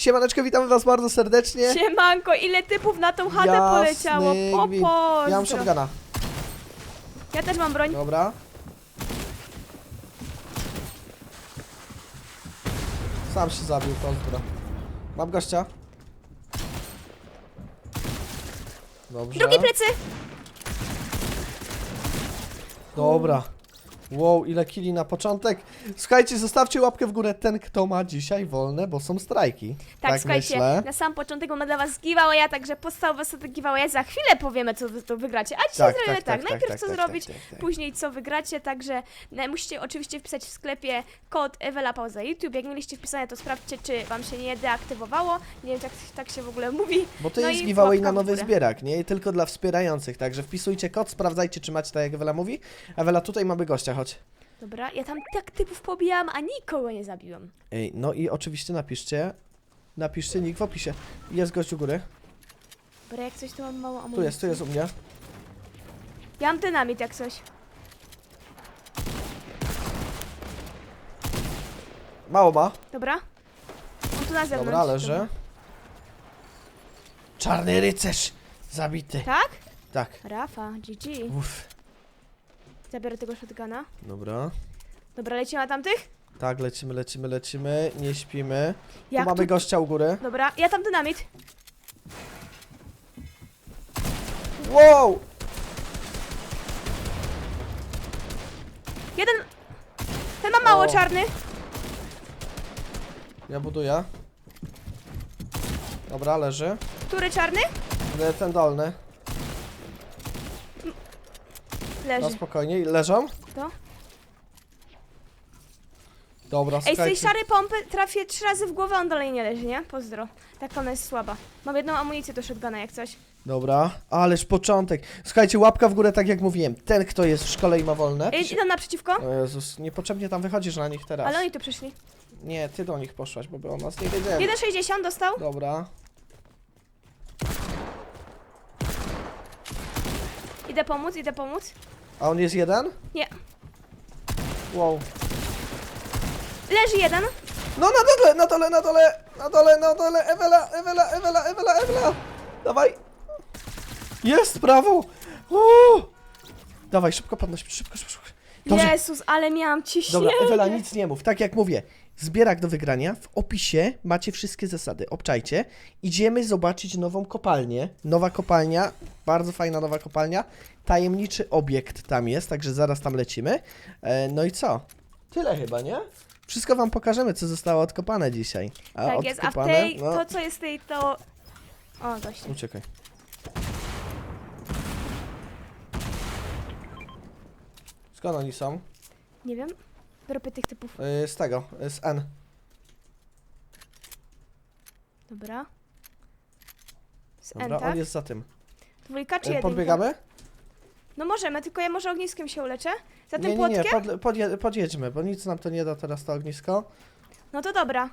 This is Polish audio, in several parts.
Siemaneczko, witamy was bardzo serdecznie. Siemanko, ile typów na tą chatę Jasny poleciało? Gwint. Ja mam shotguna. Ja też mam broń. Dobra. Sam się zabił, pozdro. Mam gościa. Dobrze. Drugi plecy! Dobra. Wow, ile kili na początek. Słuchajcie, zostawcie łapkę w górę ten, kto ma dzisiaj wolne, bo są strajki. Tak, słuchajcie, myślę. na sam początek mam dla was giveawaya, także podstawowe sobie giveawaya za chwilę powiemy, co wy to wygracie. A dzisiaj Tak, zrobimy tak, tak, tak, tak, najpierw tak, co tak, zrobić, tak, tak, tak. później co wygracie, także e, musicie oczywiście wpisać w sklepie kod Ewela Pauza YouTube. Jak mieliście wpisane, to sprawdźcie, czy wam się nie deaktywowało. Nie wiem, jak tak się w ogóle mówi. Bo to No jest giveaway na nowy zbierak, nie? I tylko dla wspierających, także wpisujcie kod, sprawdzajcie, czy macie tak, jak Ewela mówi. Ewela, tutaj mamy gościa, chodź. Dobra, ja tam tak typów pobijałam, a nikogo nie zabiłam. Ej, no i oczywiście napiszcie, napiszcie nick w opisie. Jest gość u góry. Dobra, jak coś to mam mało amunicji. Tu jest, tu jest u mnie. Ja mam dynamit jak coś. Mało ma. Dobra? On tu na zewnątrz. Dobra, leży. Czarny rycerz! Zabity. Tak? Tak. Rafa, GG. Uff. Zabiorę tego shotguna. Dobra. Dobra, lecimy na tamtych? Tak, lecimy, lecimy, lecimy. Nie śpimy. Jak tu mamy gościa u góry. Dobra, ja tam dynamit. Wow! Jeden... Ten ma mało O. czarny. Ja buduję. Dobra, leży. Który czarny? E, Ten dolny. Leży. No spokojnie. Leżą? To? Dobra, Ej, z tej słuchajcie. szarej pompy trafię trzy razy w głowę, on dalej nie leży, nie? Pozdro. Tak ona jest słaba. Mam jedną amunicję do shotguna jak coś. Dobra, ależ początek. Słuchajcie, łapka w górę, tak jak mówiłem. Ten, kto jest w szkole i ma wolne. Ej, idą naprzeciwko. O Jezus, niepotrzebnie tam wychodzisz na nich teraz. Ale oni tu przyszli. Nie, ty do nich poszłaś, bo by o nas nie wiedzieli. 1,60 dostał. Dobra. Idę pomóc, idę pomóc. A on jest jeden? Nie. Wow. Leży jeden. No na dole, na dole, na dole, na dole, na dole, Ewela, Ewela, Ewela, Ewela, Ewela. Dawaj. Jest, brawo. Uuu. Dawaj, szybko podnoś, szybko, szybko, szybko. Dobrze. Jezus, ale miałam ciśnienie. Dobra, Ewela, nic nie mów. Tak jak mówię, zbierak do wygrania. W opisie macie wszystkie zasady. Obczajcie. Idziemy zobaczyć nową kopalnię. Nowa kopalnia, bardzo fajna nowa kopalnia. Tajemniczy obiekt tam jest, także zaraz tam lecimy. E, no i co? Tyle chyba, nie? Wszystko wam pokażemy, co zostało odkopane dzisiaj. A Tak jest, a w odkopane? tej, No, to co jest w tej, to... O, właśnie. Uciekaj. Skąd oni są? Nie wiem. Wyrobię tych typów. Y, z tego, y, z N. Dobra. Z Dobra, N, tak? on jest za tym. Dwójka czy Y, jedynka? Podbiegamy? No możemy, tylko ja może ogniskiem się uleczę. Za tym Nie, nie, nie, płotkiem? pod, podje, podjedźmy, bo nic nam to nie da teraz to ognisko. No to dobra.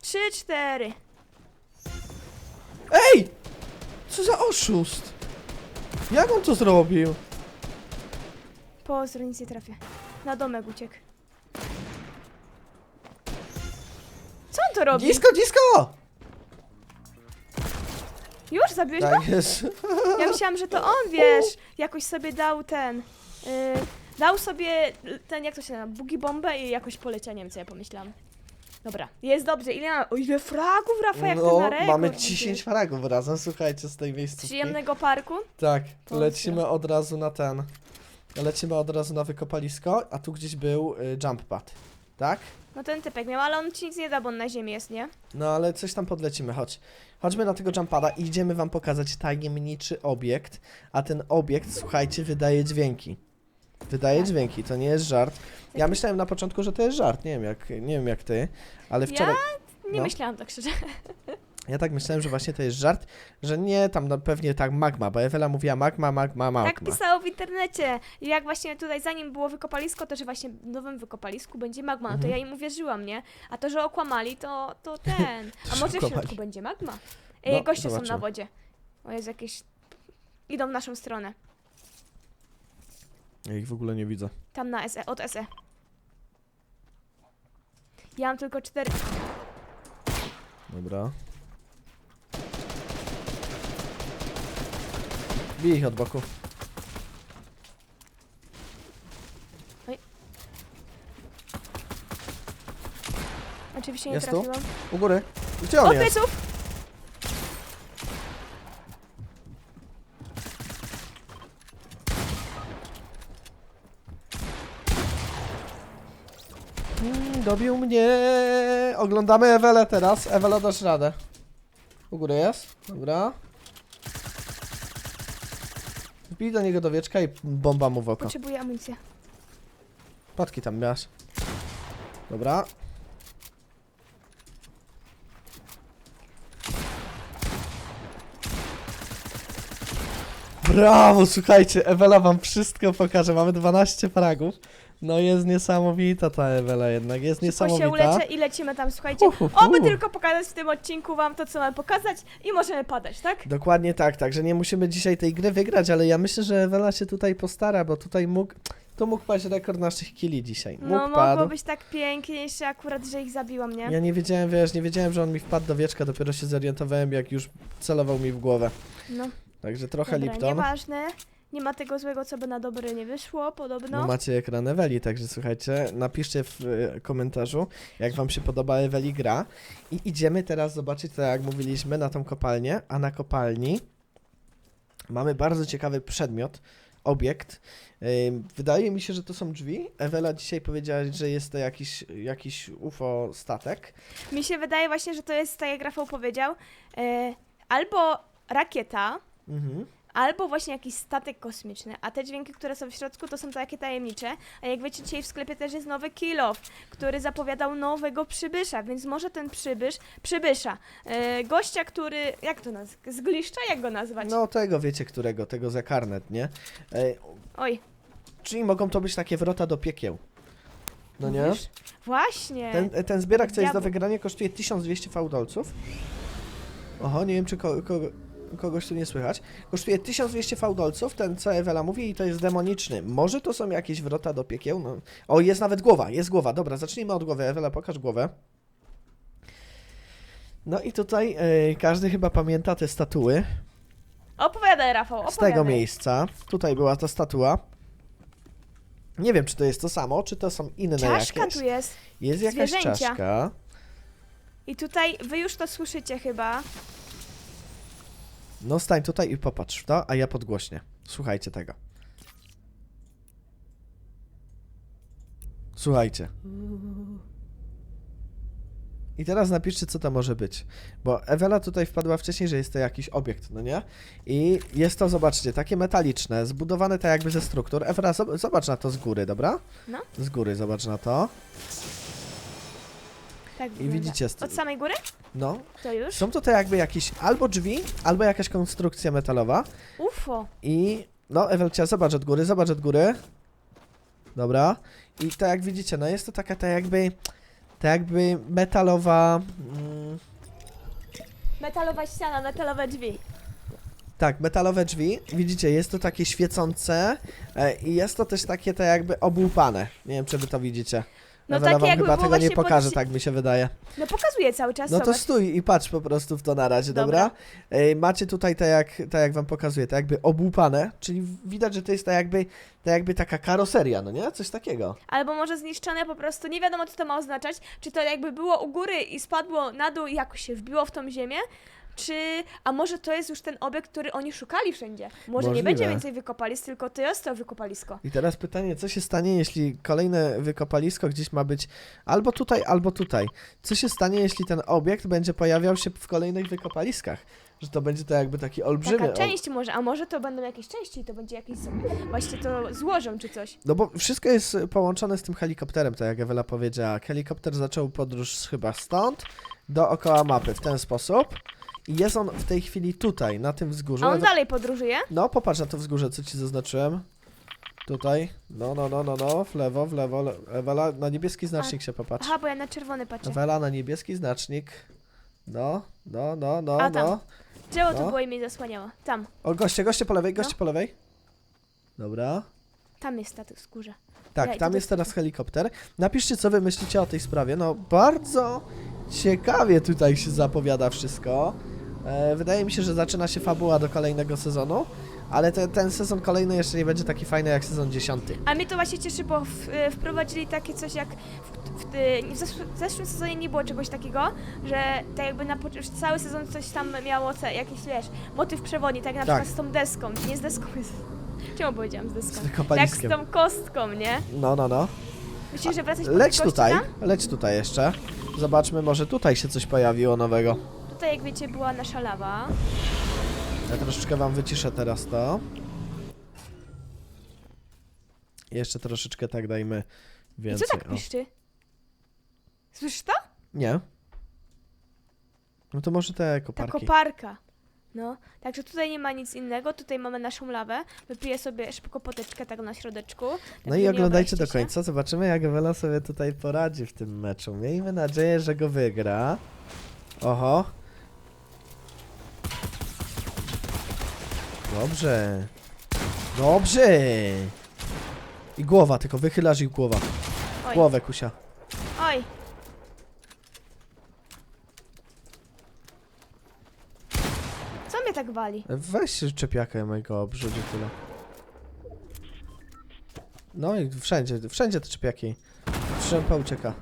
Trzy, cztery. Ej! Co za oszust! Jak on to zrobił? Pozdro, nic nie trafię. Na domek uciekł. Co on to robi? Disco, disco! Już zabiłeś go? Tak jest. Ja myślałam, że to on, wiesz, jakoś sobie dał ten... Yy, dał sobie ten, jak to się nazywa, bugi bombę i jakoś poleciał, nie wiem co ja pomyślałam. Dobra, jest dobrze. Ile mam? O ile fragów, Rafa, jak ty No, na rekord mamy idziesz. 10 fragów razem, słuchajcie, z tej miejscówki. Przyjemnego parku. Tak, lecimy od razu na ten. Lecimy od razu na wykopalisko, a tu gdzieś był y, jump pad. Tak? No ten typek miał, ale on ci nic nie da, bo on na ziemi jest, nie? No ale coś tam podlecimy, chodź. Chodźmy na tego jumpada i idziemy wam pokazać tajemniczy obiekt, a ten obiekt, słuchajcie, wydaje dźwięki. Wydaje Tak. dźwięki, to nie jest żart. Ja myślałem na początku, że to jest żart, nie wiem jak, nie wiem jak ty, ale wczoraj... Nie No. myślałam tak szczerze. Ja tak myślałem, że właśnie to jest żart, że nie, tam no, pewnie tak magma, bo Ewela mówiła magma, magma, magma. Tak pisało w internecie. I jak właśnie tutaj zanim było wykopalisko, to że właśnie w nowym wykopalisku będzie magma, no to Mhm. ja im uwierzyłam, nie? A to, że okłamali, to, to ten. A że może w okłamali. środku będzie magma? Ej, No, goście są zobaczymy. na wodzie. O jest jakieś... Idą w naszą stronę. Ja ich w ogóle nie widzę. Tam na SE, od SE. Ja mam tylko cztery... Dobra. Bij ich od boku. Oczywiście nie Jest tu? trafiłam. U góry. Gdzie on Od jest? pleców! Mm, dobił mnie. Oglądamy Ewelę teraz. Ewela dasz radę. U góry jest. Dobra. Wbij do niego do wieczka i bomba mu w oko. Potrzebuję amunicję. Patki tam miałaś. Dobra. Brawo, słuchajcie, Ewela wam wszystko pokaże. Mamy 12 fragów. No jest niesamowita ta Ewela jednak, jest Szybko się niesamowita. uleczę i lecimy tam, słuchajcie. Uhuhu. Oby tylko pokazać w tym odcinku wam to, co mamy pokazać i możemy padać, tak? Dokładnie tak, także nie musimy dzisiaj tej gry wygrać, ale ja myślę, że Ewela się tutaj postara, bo tutaj mógł, to mógł paść rekord naszych killi dzisiaj. Mógł No padł. mogło być tak pięknie, jeszcze akurat, że ich zabiłam, nie? Ja nie wiedziałem, wiesz, nie wiedziałem, że on mi wpadł do wieczka, dopiero się zorientowałem, jak już celował mi w głowę. No, Także trochę dobra, Lipton. nieważne. Nie ma tego złego, co by na dobre nie wyszło, podobno. No. Macie ekran Eweli, także słuchajcie, napiszcie w y, komentarzu, jak wam się podoba Eweli gra. I idziemy teraz zobaczyć, tak jak mówiliśmy, na tą kopalnię, a na kopalni mamy bardzo ciekawy przedmiot, obiekt. Ym, Wydaje mi się, że to są drzwi. Ewela dzisiaj powiedziała, że jest to jakiś, jakiś UFO statek. Mi się wydaje właśnie, że to jest, tak jak Rafał powiedział, e, albo rakieta, Mhm. Albo właśnie jakiś statek kosmiczny, a te dźwięki, które są w środku, to są takie tajemnicze. A jak wiecie, dzisiaj w sklepie też jest nowy Kill Off, który zapowiadał nowego przybysza, więc może ten przybysz, przybysza, e, gościa, który, jak to nazwać, z gliszcza, jak go nazwać? No tego wiecie którego, tego za karnet, nie? Ej, Oj, czyli mogą to być takie wrota do piekieł. No nie? mówisz? Właśnie. Ten, ten zbierak, co jest do Diabeł. wygrania, kosztuje 1200 fałdolców. Oho, nie wiem, czy ko kogo, kogoś tu nie słychać. Kosztuje 1200 fałdolców, ten co Ewela mówi, i to jest demoniczny. Może to są jakieś wrota do piekieł? No. O, jest nawet głowa, jest głowa. Dobra, zacznijmy od głowy. Ewela, pokaż głowę. No i tutaj e, każdy chyba pamięta te statuły Opowiadaj, Rafał, z opowiadaj. tego miejsca. Tutaj była ta statua. Nie wiem, czy to jest to samo, czy to są inne Czaszka jakieś. tu jest. Jest jakaś zwierzęcia. czaszka. I tutaj, wy już to słyszycie chyba. No stań tutaj i popatrz w to, a ja podgłośnie. Słuchajcie tego. Słuchajcie. I teraz napiszcie, co to może być. Bo Ewela tutaj wpadła wcześniej, że jest to jakiś obiekt, no nie? I jest to, zobaczcie, takie metaliczne, zbudowane tak jakby ze struktur. Ewela, zob- zobacz na to z góry, dobra? No. Z góry zobacz na to. Tak I wygląda. widzicie, st- Od samej góry? no. To już? Są tutaj jakby jakieś albo drzwi, albo jakaś konstrukcja metalowa. UFO. I no, Ewelcia, zobacz od góry, zobacz od góry. Dobra. I tak jak widzicie, no jest to taka tak jakby, tak jakby metalowa, mm, Metalowa ściana, metalowe drzwi. tak, metalowe drzwi. Widzicie, jest to takie świecące e, i jest to też takie tak jakby obłupane. Nie wiem, czy wy to widzicie. No takie wam jakby chyba było tego nie właśnie pokaże, podci- tak mi się wydaje. No pokazuje cały czas, No to zobacz. stój i patrz po prostu w to na razie, dobra? Dobra. E, macie tutaj tak jak, tak jak wam pokazuję, tak jakby obłupane, czyli widać, że to jest tak jakby, tak jakby taka karoseria, no nie? Coś takiego. Albo może zniszczone po prostu, nie wiadomo co to ma oznaczać. Czy to jakby było u góry i spadło na dół i jakoś się wbiło w tą ziemię? Czy, a może to jest już ten obiekt, który oni szukali wszędzie? Może Możliwe. nie będzie więcej wykopalisk, tylko to jest to wykopalisko. I teraz pytanie, co się stanie, jeśli kolejne wykopalisko gdzieś ma być albo tutaj, albo tutaj? Co się stanie, jeśli ten obiekt będzie pojawiał się w kolejnych wykopaliskach? Że to będzie to jakby taki olbrzymy... Taka część może, a może to będą jakieś części i to będzie jakieś sobie, właśnie to złożą czy coś. No bo wszystko jest połączone z tym helikopterem, tak jak Ewela powiedziała. Helikopter zaczął podróż chyba stąd, dookoła mapy, w ten sposób. Jest on w tej chwili tutaj, na tym wzgórzu. A on Ewe- dalej podróżuje? No, popatrz na to wzgórze, co ci zaznaczyłem. Tutaj. No, no, no, no, no, w lewo, w lewo. Le Ewela, na niebieski znacznik się popatrz. Aha, bo ja na czerwony patrzę. Ewela, na niebieski znacznik. No, no, no, no, A, tam. no. Drzewo No. tu było i mnie zasłaniało. Tam, O, goście, goście po lewej, goście No. po lewej. Dobra. tam jest w górze. Tak, Ja idę tam do jest teraz helikopter. Napiszcie, co wy myślicie o tej sprawie. No, bardzo ciekawie tutaj się zapowiada wszystko. E, wydaje mi się, że zaczyna się fabuła do kolejnego sezonu, ale te, ten sezon kolejny jeszcze nie będzie taki fajny jak sezon 10. A mnie to właśnie cieszy, bo w, y, wprowadzili takie coś jak w, w, w, zesz- w zeszłym sezonie nie było czegoś takiego, że tak jakby na już cały sezon coś tam miało ce, jakiś, wiesz, motyw przewodni, tak jak na Tak. przykład z tą deską, nie z deską, jest... Czemu powiedziałam z deską? Z Jak z tą kostką, nie? No, no, no. Myślisz, że wracać po Leć tutaj, tam? leć tutaj jeszcze. Zobaczmy, może tutaj się coś pojawiło nowego. Tutaj, jak wiecie, była nasza lawa. Ja troszeczkę wam wyciszę teraz to. Jeszcze troszeczkę tak dajmy I więcej. co tak o. piszczy? Słyszysz to? Nie. No to może te Ta koparki. koparka. No, także tutaj nie ma nic innego, tutaj mamy naszą lawę. Wypiję sobie szybko poteczkę tak na środeczku. No także i nie oglądajcie do obraźcie się. końca, zobaczymy jak Ewela sobie tutaj poradzi w tym meczu. Miejmy nadzieję, że go wygra. Oho. Dobrze. Dobrze. I głowa, tylko wychylasz i głowa. Oj, Głowę, Kusia. oj. Co mnie tak wali? Weź czepiakę mojego obrzudzie tyle. No i wszędzie, wszędzie te czepiaki. Trzępa ucieka.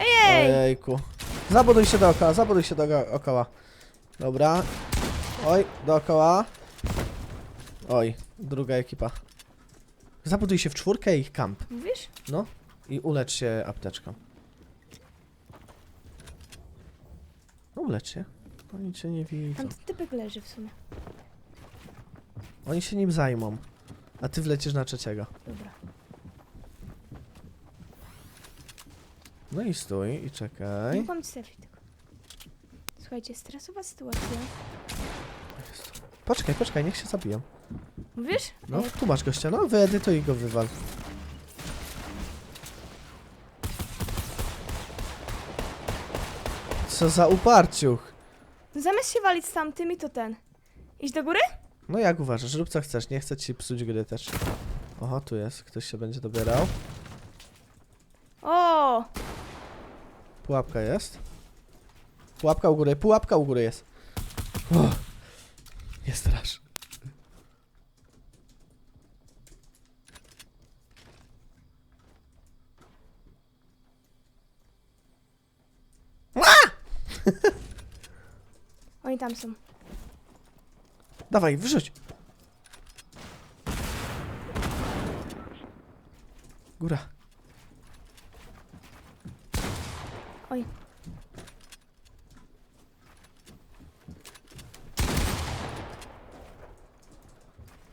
Ej! Ojejku. Zabuduj się dookoła, zabuduj się dookoła. Dobra. Oj, dookoła. Oj, druga ekipa. Zabuduj się w czwórkę i kamp. Mówisz? No. I ulecz się apteczką. No ulecz się. Oni cię nie widzą. Tam ten typek leży w sumie. Oni się nim zajmą. A ty wlecisz na trzeciego. Dobra. No i stój i czekaj. Mogłam selfie tylko. Słuchajcie, stresowa sytuacja. Poczekaj, poczekaj, niech się zabiją. Mówisz? No, tu masz gościa, no wyedytuj i go wywal. Co za uparciuch. no zamiast się walić z tamtymi, to ten. Iść do góry? No jak uważasz, rób co chcesz, nie chcę ci psuć gry też. Oho, tu jest, ktoś się będzie dobierał. O! Pułapka jest. Pułapka u góry, pułapka u góry jest. Uff. Nie strasz. Oni tam są. Dawaj, wyrzuć. Góra. Oj.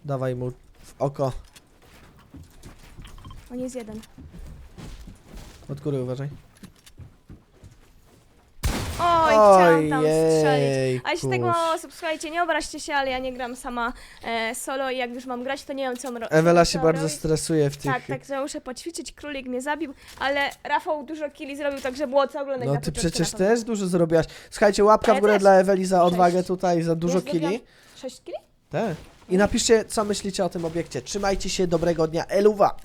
Dawaj mu w oko. On jest jeden. Od góry uważaj. Chciałam tam strzelić. Ale się tak mało osób, słuchajcie, nie obraźcie się, ale ja nie gram sama e, solo i jak już mam grać, to nie wiem co mam ro- Ewela się bardzo robić. stresuje w tych... Tak, także muszę poćwiczyć, królik mnie zabił, ale Rafał dużo killi zrobił, także było co oglądać No na ty początku przecież na pewno. też dużo zrobiłaś. Słuchajcie, łapka A w górę też. dla Eweli za odwagę tutaj, za dużo Ja kili. Sześć killi? Tak. I napiszcie, co myślicie o tym obiekcie. Trzymajcie się, dobrego dnia, eluwa!